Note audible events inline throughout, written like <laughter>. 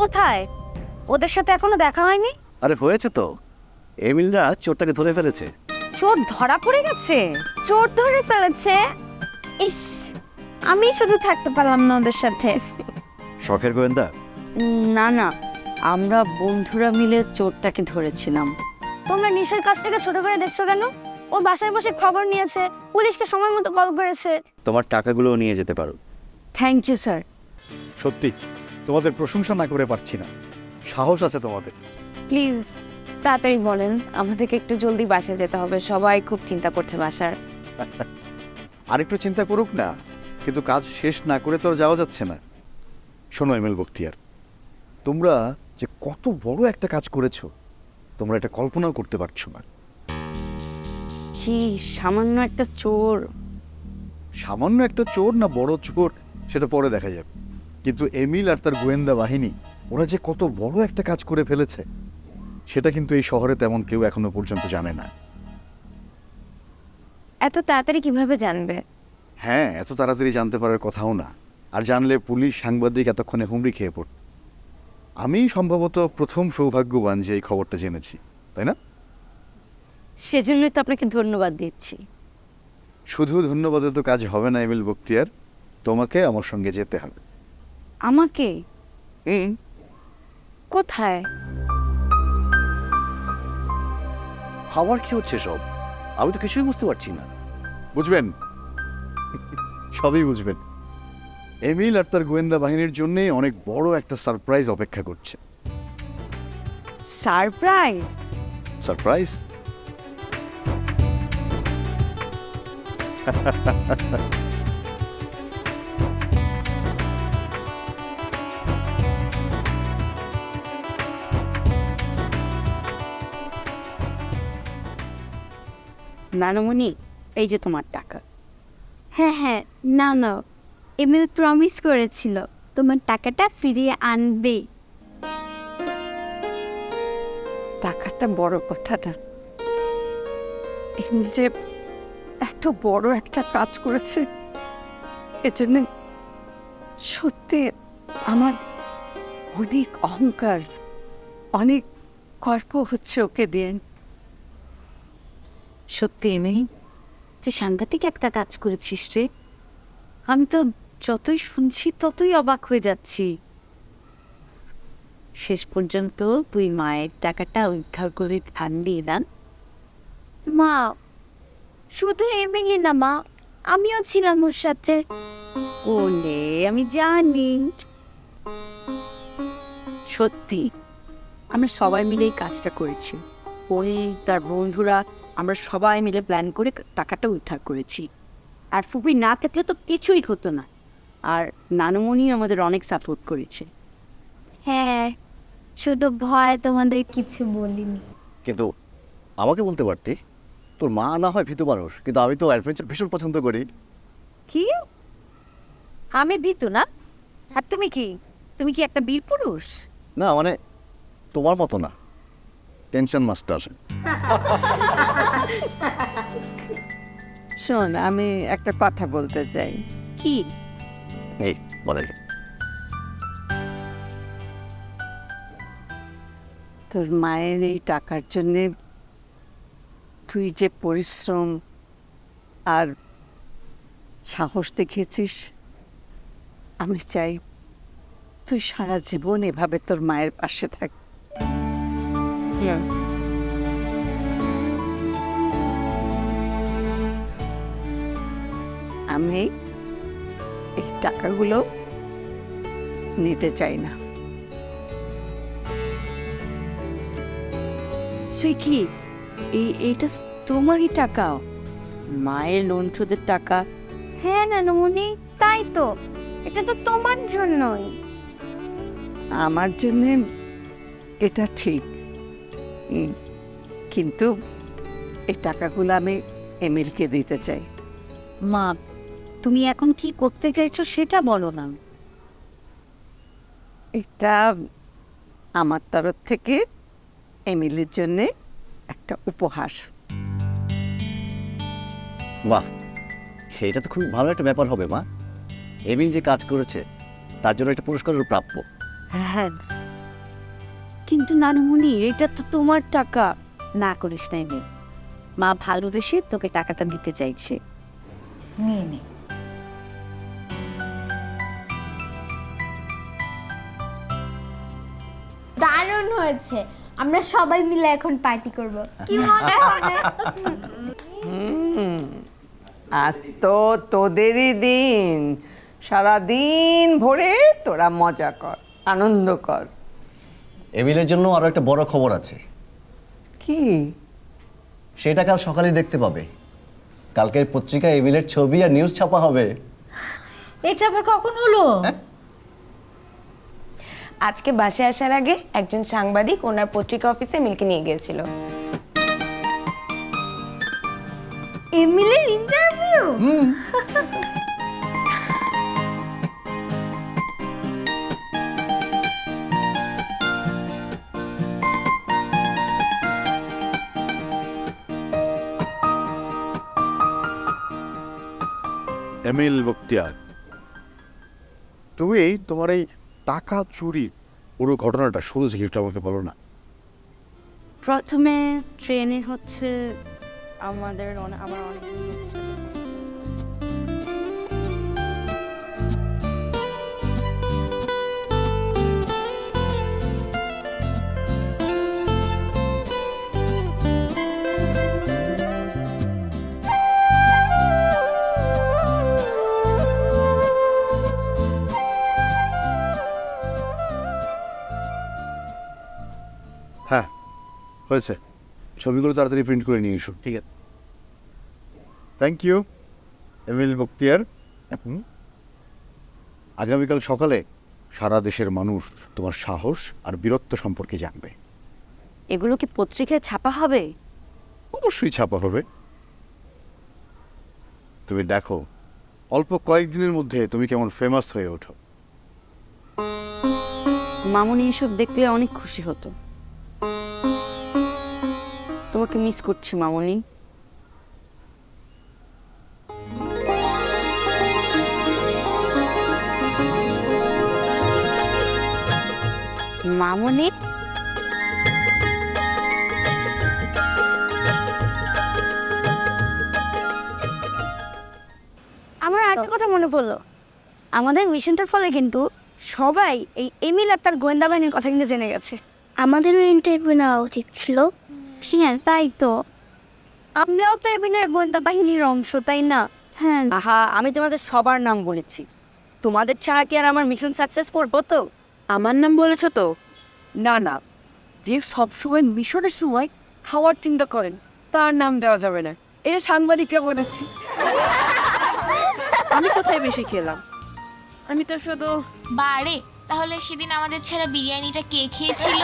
কোথায়? ওদের সাথে এখনও দেখা হয়নি? আরে হয়েছে তো। এমিলরা চোরটাকে ধরে ফেলেছে। চোর ধরা পড়ে গেছে? চোর ধরে ফেলেছে? ইস আমি শুধু থাকতে পারলাম না ওদের সাথে। শখের গোয়েন্দা? না না। আমরা বন্ধুরা মিলে চোরটাকে ধরেছিলাম। তোমরা নিশার কাজটাকে ছোট করে দেখছ কেন? ও বাসায় বসে খবর নিয়েছে পুলিশকে সময় মতো কল করেছে। তোমার টাকাগুলোও নিয়ে যেতে পারো। থ্যাংক ইউ স্যার সত্যি? তোমাদের প্রশংসা না করে পারছি না। সাহস আছে তোমাদের। প্লিজ তাড়াতাড়ি বলেন আমাদেরকে একটু জলদি বাসায় যেতে হবে। সবাই খুব চিন্তা করছে বাসার। <laughs> আরেকটু চিন্তা করুক না কিন্তু কাজ শেষ না করে তো আর যাওয়া যাচ্ছে না। শোনো এমএল বখতিয়ার তোমরা যে কত বড় একটা কাজ করেছ তোমরা এটা কল্পনাও করতে পারছ না। কি সামান্য একটা চোর। সামান্য একটা চোর না বড় চোর সেটা পরে দেখা যাবে। কিন্তু এমিল আর তার গোয়েন্দা বাহিনী ওরা যে কত বড় একটা কাজ করে ফেলেছে সেটা কিন্তু এই শহরে তেমন কেউ এখনও পর্যন্ত জানে না। এত তাড়াতাড়ি কীভাবে জানবে? হ্যাঁ এত তাড়াতাড়ি জানতে পারার কথাও না। আর জানলে পুলিশ সাংবাদিক এতক্ষণে হুমড়ি খেয়ে পড়ত আমি সম্ভবত প্রথম সৌভাগ্যবান যে এই খবরটা জেনেছি তাই না? সেজন্যই তো আপনাকে ধন্যবাদ দিচ্ছি। শুধু ধন্যবাদে তো কাজ হবে না এমিল বক্তিয়ার। তোমাকে আমার সঙ্গে যেতে হবে। আমাকে? কোথায়? খাবার কি হচ্ছে সব? আমি তো কিছুই বুঝতে পারছি না। বুঝবেন? সবই বুঝবেন। এমিল আর তার গোয়েন্দা বাহিনীর জন্যে অনেক বড় একটা সারপ্রাইজ অপেক্ষা করছে। সারপ্রাইজ? সারপ্রাইজ? <laughs> নানমণি এই যে তোমার টাকা। হ্যাঁ হ্যাঁ না না এমিল প্রমিস করেছিল তোমার টাকাটা ফিরিয়ে আনবে। টাকাটা বড় কথা না। এমনি যে এত বড় একটা কাজ করেছে এজন্য সত্যি আমার অনেক অহংকার অনেক গর্ব হচ্ছে ওকে দিয়ে। সত্যি এমনি যে সাংঘাতিক একটা কাজ করেছিস রে। আমি তো যতই শুনছি ততই অবাক হয়ে যাচ্ছি। শেষ পর্যন্ত তুই মায়ের টাকাটা উদ্ধার করে আনলি না মা শুধু এমনি না মা আমিও ছিলাম ওর সাথে। ওলে আমি জানি। সত্যি আমরা সবাই মিলে এই কাজটা করেছি। ওই তার বন্ধুরা আমরা সবাই মিলে প্ল্যান করে টাকাটা উদ্ধার করেছি। আর ফুপি না থাকলে তো কিছুই হতো না। আর নানুমণি আমাদের অনেক সাপোর্ট করেছে। হ্যাঁ শুধু ভয় তোমাদের কিছু বলিনি। কিন্তু আমাকে বলতে পারতি তোর মা না হয় ভীতু মানুষ কিন্তু আমি তো অ্যাডভেঞ্চার ভীষণ পছন্দ করি। কি? আমি ভীতু না? আর তুমি কি? তুমি কি একটা বীর পুরুষ? না মানে তোমার মতো না। টেনশন মাস্টার <laughs> শোন আমি একটা কথা বলতে চাই। কি? এই বলেন তোর মায়ের এই টাকার জন্যে তুই যে পরিশ্রম আর সাহস দেখিয়েছিস আমি চাই তুই সারা জীবন এভাবে তোর মায়ের পাশে থাক আমি এই টাকাগুলো নিতে চাই না। সে কি? এই এইটা তোমারই টাকা? মায়ের লোন শোধের টাকা। হ্যাঁ নানুমণি তাই তো। এটা তো তোমার জন্যই। আমার জন্যে এটা ঠিক। কিন্তু এই টাকাগুলো আমি এমিলকে দিতে চাই। মা তুমি এখন কি করতে চাইছো সেটা বলো না। এটা আমার তরফ থেকে এমিলের জন্যে একটা উপহার। বাহ সেটা তো খুব ভালো একটা ব্যাপার হবে মা। এমিল যে কাজ করেছে তার জন্য একটা পুরস্কারের প্রাপ্য। হ্যাঁ কিন্তু নানুমণি এটা তো তোমার টাকা। না করিস না। এমনি মা ভালোবেসে তোকে টাকাটা দিতে চাইছে। নিয়ে নে। দারুণ হয়েছে। আমরা সবাই মিলে এখন পার্টি করব। কি মজা হবে আজ তো তোদেরই দিন। সারা দিন ভরে তোরা মজা কর আনন্দ কর। এমিলের জন্য আরও একটা বড় খবর আছে। কি? সেটা কাল সকালে দেখতে পাবে। কালকের পত্রিকায় এমিলের ছবি আর নিউজ ছাপা হবে। এটা আবার কখন হলো? আজকে বাসায় আসার আগে একজন সাংবাদিক ওনার পত্রিকা অফিসে মিল্কি নিয়ে গিয়েছিল। এমিলের ইন্টারভিউ <laughs> এমিল বক্তিয়ার। তুমি তোমার এই টাকা চুরি পুরো ঘটনাটা শুরু থেকে একটু আমাকে বলো না। প্রথমে ট্রেনে হচ্ছে আমাদের আমার অনেক হয়েছে। ছবিগুলো তাড়াতাড়ি প্রিন্ট করে নিয়ে এসো। ঠিক আছে। থ্যাংক ইউ এমিল বক্তিয়ার আগামীকাল সকালে সারা দেশের মানুষ তোমার সাহস আর বীরত্ব সম্পর্কে জানবে। এগুলো কি পত্রিকায় ছাপা হবে? অবশ্যই ছাপা হবে। তুমি দেখো অল্প কয়েকদিনের মধ্যে তুমি কেমন ফেমাস হয়ে ওঠো। মামুনি এসব দেখলে অনেক খুশি হতো। তোমাকে মিস করছি মামনি। মামনি? আমার একটা কথা মনে পড়ল। আমাদের মিশনটার ফলে কিন্তু সবাই এই এমিল আর তার গোয়েন্দা বাহিনীর কথা কিন্তু জেনে গেছে। আমাদেরও ইন্টারভিউ নেওয়া উচিত ছিল। হ্যাঁ তাই তো। আমরাও তো এমিলের গোয়েন্দা বাহিনীর অংশ তাই না? হ্যাঁ। আহা আমি তোমাদের সবার নাম বলেছি। তোমাদের ছাড়া কি আর আমার মিশন সাকসেস করব তো? আমার নাম বলেছ তো? না না। যে সবসময় মিশনের সময় খাওয়ার চিন্তা করেন তার নাম দেওয়া যাবে না। এটা সাংবাদিকরা বলেছে। আমি কোথায় বেশি খেলাম? আমি তো শুধু বারে। তাহলে সেদিন আমাদের ছাড়া বিরিয়ানিটা কে খেয়েছিল?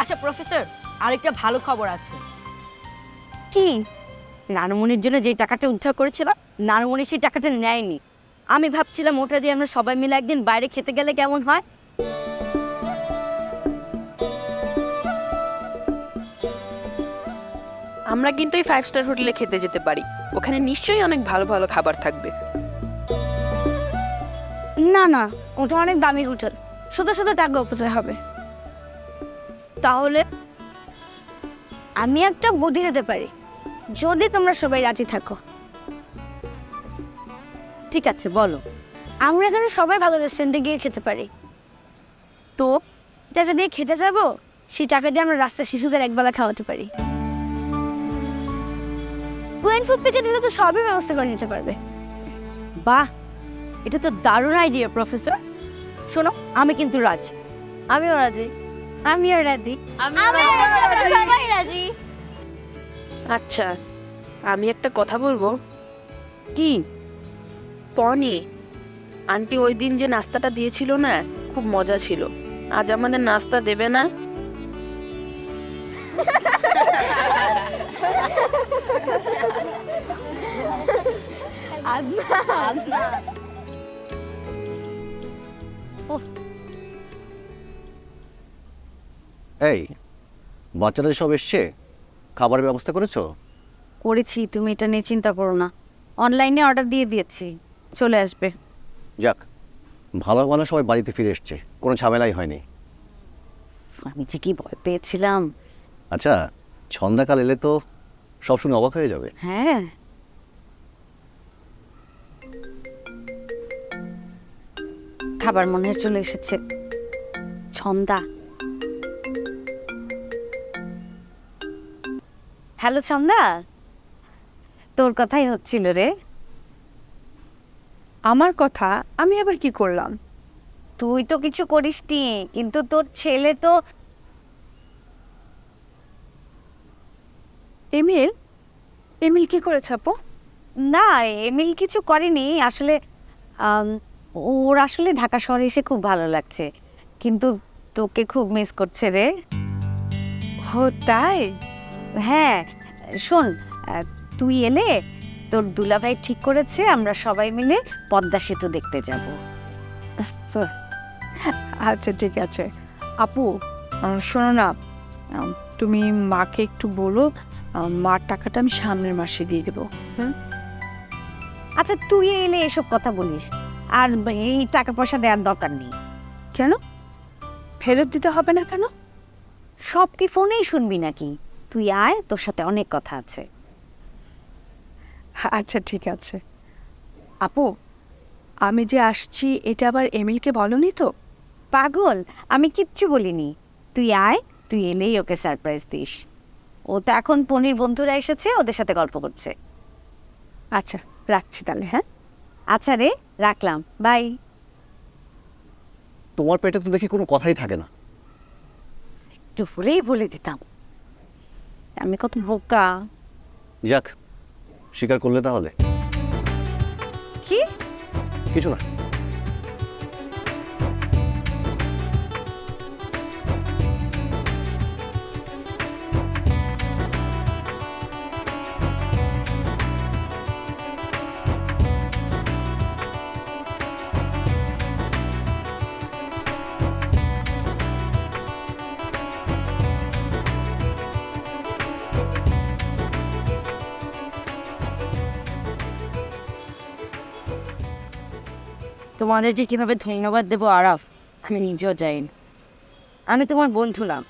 আচ্ছা প্রফেসর আরেকটা ভালো খবর আছে। কি? নানুমণির জন্য যে টাকাটা উদ্ধার করেছিলাম নানুমণি সেই টাকাটা নেয়নি। আমি ভাবছিলাম ওটা দিয়ে আমরা সবাই মিলে একদিন বাইরে খেতে গেলে কেমন হয়? আমরা কিন্তু এই ফাইভ স্টার হোটেলে খেতে যেতে পারি। ওখানে নিশ্চয়ই অনেক ভালো ভালো খাবার থাকবে। না না ওটা অনেক দামি হোটেল। শুধু শুধু টাকা অপচয় হবে। তাহলে আমি একটা বুদ্ধি দিতে পারি। যদি তোমরা সবাই রাজি থাকো। ঠিক আছে বলো। আমরা এখানে সবাই ভালো রেস্টুরেন্টে গিয়ে খেতে পারি। তো টাকা দিয়ে খেতে যাব? সেই টাকা দিয়ে আমরা রাস্তায় শিশুদের একবেলা খাওয়াতে পারি। কোয়েন ফুড পেকে দিলে তো সবই ব্যবস্থা করে নিতে পারবে। বাহ এটা তো দারুণ আইডিয়া প্রফেসর শোনো আমি কিন্তু রাজি। আমিও রাজি। আমিও রাজি। সবাই রাজি। আচ্ছা আমি একটা কথা বলব? কি? পনি আন্টি ওই দিন যে নাস্তাটা দিয়েছিল না খুব মজা ছিল। আজ আমাদের নাস্তা দেবে না? এই বাচ্চারা সব এসছে? খাবারের ব্যবস্থা করেছ? করেছি তুমি এটা নিয়ে চিন্তা করো না। অনলাইনে অর্ডার দিয়ে দিয়েছি চলে আসবে। যাক ভালো ভালো সবাই বাড়িতে ফিরে এসছে কোনো ঝামেলাই হয়নি। আমি যে কি ভয় পেয়েছিলাম। আচ্ছা ছন্দাকাল এলে তো সব শুনে অবাক হয়ে যাবে। হ্যাঁ। খাবার মনে চলে এসেছে। ছন্দা। হ্যালো ছন্দা তোর কথাই হচ্ছিল রে। আমার কথা? আমি আবার কি করলাম? তুই তো কিছু করিসনি কিন্তু তোর ছেলে তো এমিল? এমিল কি করেছে আপু? না এমিল কিছু করেনি। আসলে ওর আসলে ঢাকা শহরে এসে খুব ভালো লাগছে। কিন্তু তোকে খুব মিস করছে রে। তাই? হ্যাঁ শোন তুই এলে তোর দুলাভাই ঠিক করেছে আমরা সবাই মিলে পদ্মা সেতু দেখতে যাব। আচ্ছা ঠিক আছে। আপু শোনো না তুমি মাকে একটু বলো মার টাকাটা আমি সামনের মাসে দিয়ে দেবো। আচ্ছা তুই এলে এসব কথা বলিস আর এই টাকা পয়সা দেওয়ার দরকার নেই। কেন? ফেরত দিতে হবে না কেন? সব কি ফোনেই শুনবি নাকি? তুই আয় তোর সাথে অনেক কথা আছে। আচ্ছা ঠিক আছে। আপু আমি যে আসছি এটা আবার এমিলকে বলনি তো? পাগল আমি কিচ্ছু বলিনি। তুই আয় তুই এলেই ওকে সারপ্রাইজ দিস। ও তো এখন পনির বন্ধুরা এসেছে ওদের সাথে গল্প করছে। আচ্ছা রাখছি তাহলে হ্যাঁ? আচ্ছা রে রাখলাম বাই। তোমার পেটে তো দেখি কোনো কথাই থাকে না। একটু ভুলেই বলে দিতাম। আমি কত বোকা। যাক স্বীকার করলে তাহলে। কি? কিছু না। তোমাদের যে কীভাবে ধন্যবাদ দেবো আরাফ আমি নিজেও যাই আমি তোমার বন্ধু নাম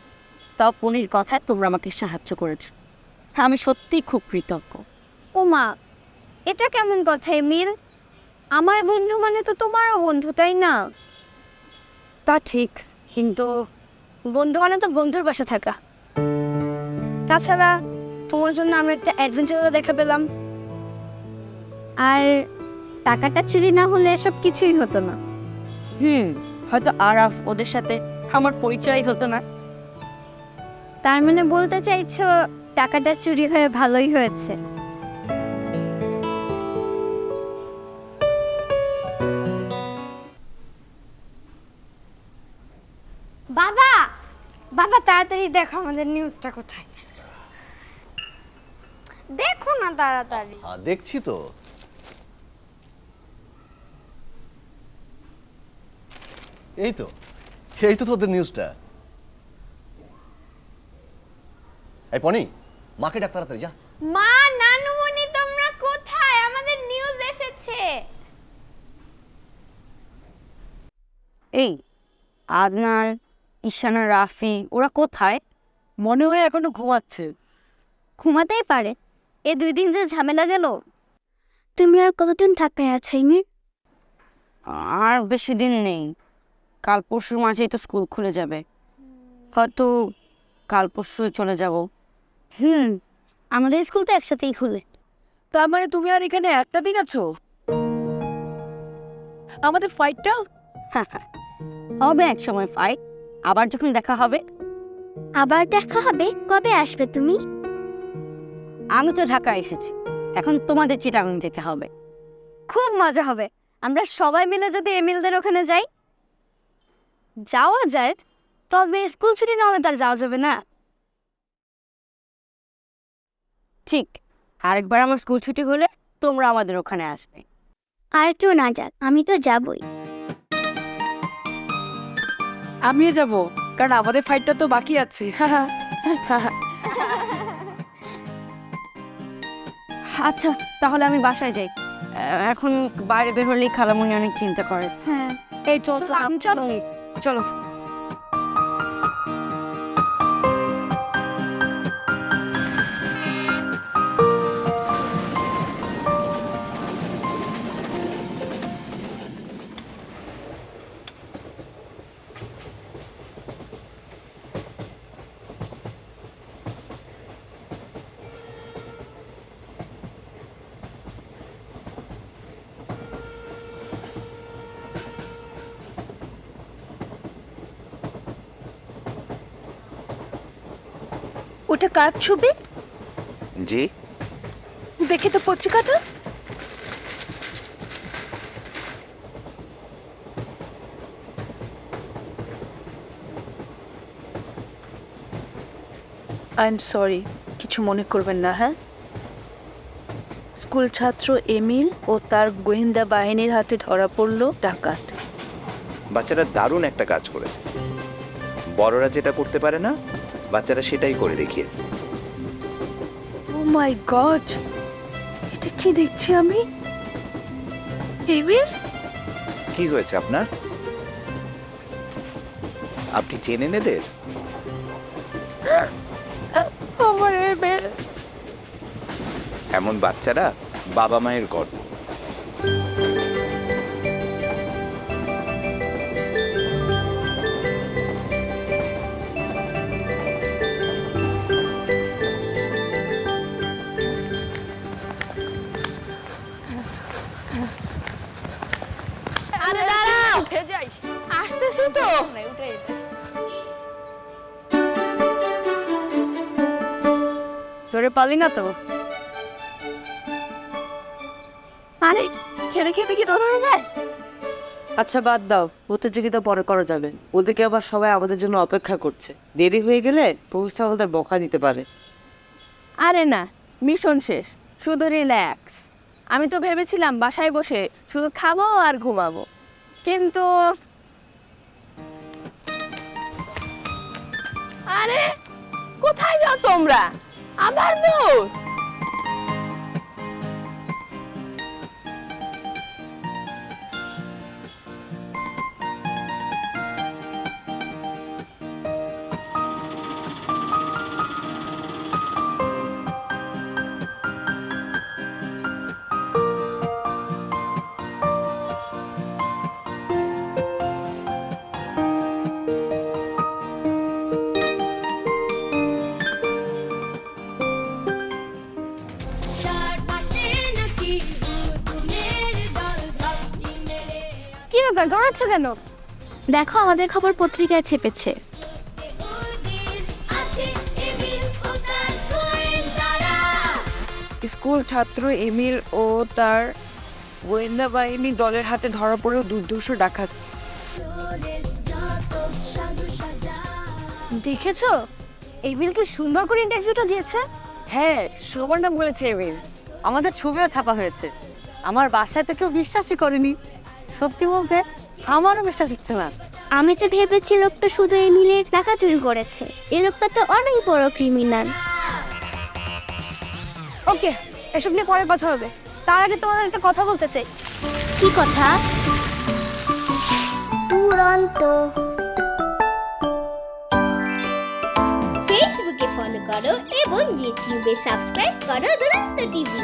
তাও পনির কথায় তোমরা আমাকে সাহায্য করেছ। হ্যাঁ আমি সত্যিই খুব কৃতজ্ঞ। ও মা এটা কেমন কথা এমিল? আমার বন্ধু মানে তো তোমারও বন্ধু তাই না? তা ঠিক কিন্তু বন্ধু মানে তো বন্ধুর বাসা থাকা। তাছাড়া তোমার জন্য আমরা একটা অ্যাডভেঞ্চারও দেখা পেলাম। আর টাকাটা চুরি না হলে এসব কিছুই হতো না। হুম হয়তো আরাফ ওদের সাথে আমার পরিচয় হতো না। তার মানে বলতে চাইছো টাকাটা চুরি হয়ে ভালোই হয়েছে। বাবা! বাবা তাড়াতাড়ি দেখো আমাদের নিউজটা কোথায়। দেখো না তাড়াতাড়ি। দেখছি তো। এই তো এই তো তোদের নিউজটা এই পনি মাকে ডাক তাড়াতাড়ি যা। মা নানুমণি তোমরা কোথায়? আমাদের নিউজ এসেছে। এই আদনার ঈশানা রাফি ওরা কোথায়? মনে হয় এখনও ঘুমাচ্ছে। ঘুমাতেই পারে। এ দুই দিন যে ঝামেলা গেল। তুমি আর কতদিন থাকতে আছো আর বেশি দিন নেই। কাল পরশুর মাঝেই তো স্কুল খুলে যাবে। হয়তো কাল পরশু চলে যাব। হুম আমাদের স্কুল তো একসাথেই খুলে। তার মানে তুমি আর এখানে একটা দিন আছো? আমাদের ফাইটটা হবে এক সময় ফাইট আবার যখন দেখা হবে। আবার দেখা হবে? কবে আসবে তুমি? আমি তো ঢাকা এসেছি। এখন তোমাদের চিটাগাং যেতে হবে। খুব মজা হবে। আমরা সবাই মিলে যদি এমিলদের ওখানে যাই যাওয়া যায় তবে স্কুল ছুটি না হলে তার যাওয়া যাবে না। ঠিক আরেকবার আমার স্কুল ছুটি হলে তোমরা আমাদের ওখানে আসবে। আর কেউ না যাক আমি তো যাবই। আমিও যাব কারণ আমাদের ফাইটটা তো বাকি আছে। আচ্ছা তাহলে আমি বাসায় যাই। এখন বাইরে বের হলেই খালামুনি অনেক চিন্তা করে। হ্যাঁ। এই চল। চল। চলো চলো ওটা কার ছবি? জি। দেখে তো পত্রিকাটা। আই এম সরি কিছু মনে করবেন না হ্যাঁ? স্কুল ছাত্র এমিল ও তার গোয়েন্দা বাহিনীর হাতে ধরা পড়ল ডাকাত। বাচ্চারা দারুণ একটা কাজ করেছে। বড়রা যেটা করতে পারে না বাচ্চারা সেটাই করে দেখিয়েছে। ও মাই গড এটা কি দেখছি আমি? এমিল কি হয়েছে আপনার? আপনি চেনেন এদের? আমার এমন বাচ্চারা বাবা মায়ের গর্ব। তোরে পালি না তো? আরে খেলে খেতে কি যায়? আচ্ছা বাদ দাও। প্রতিযোগিতা পরে করা যাবে। ওদেরকে আবার সবাই আমাদের জন্য অপেক্ষা করছে। দেরি হয়ে গেলে প্রফেসর আমাদের বকা দিতে পারে। আরে না মিশন শেষ। শুধু রিল্যাক্স আমি তো ভেবেছিলাম বাসায় বসে শুধু খাব আর ঘুমাবো। কিন্তু আরে কোথায় যাও তোমরা? আবার দৌড় ব্যাপার কেন? দেখো আমাদের খবর পত্রিকায় ছেপেছে। স্কুল ছাত্র এমিল ও তার গোয়েন্দা বাহিনী দলের হাতে ধরা পড়েও দুর্ধর্ষ ডাকাত। দেখেছ? এমিল কি সুন্দর করে ইন্টারভিউটা দিয়েছে? হ্যাঁ সবার নাম বলেছে এমিল। আমাদের ছবিও ছাপা হয়েছে। আমার বাসায় তো কেউ বিশ্বাসই করেনি। সত্যি বলতে আমারও বিশ্বাস হচ্ছে না। আমি তো ভেবেছি লোকটা শুধু এই মিলে টাকা চুরি করেছে। এই লোকটা তো অনেক বড় ক্রিমিনাল ওকে এসব নিয়ে পরে কথা হবে। তার আগে তোমাদের একটা কথা বলতে চাই। কি কথা? দুরন্ত। ফেসবুকে ফলো করো এবং ইউটিউবে সাবস্ক্রাইব করো দুরন্ত টিভি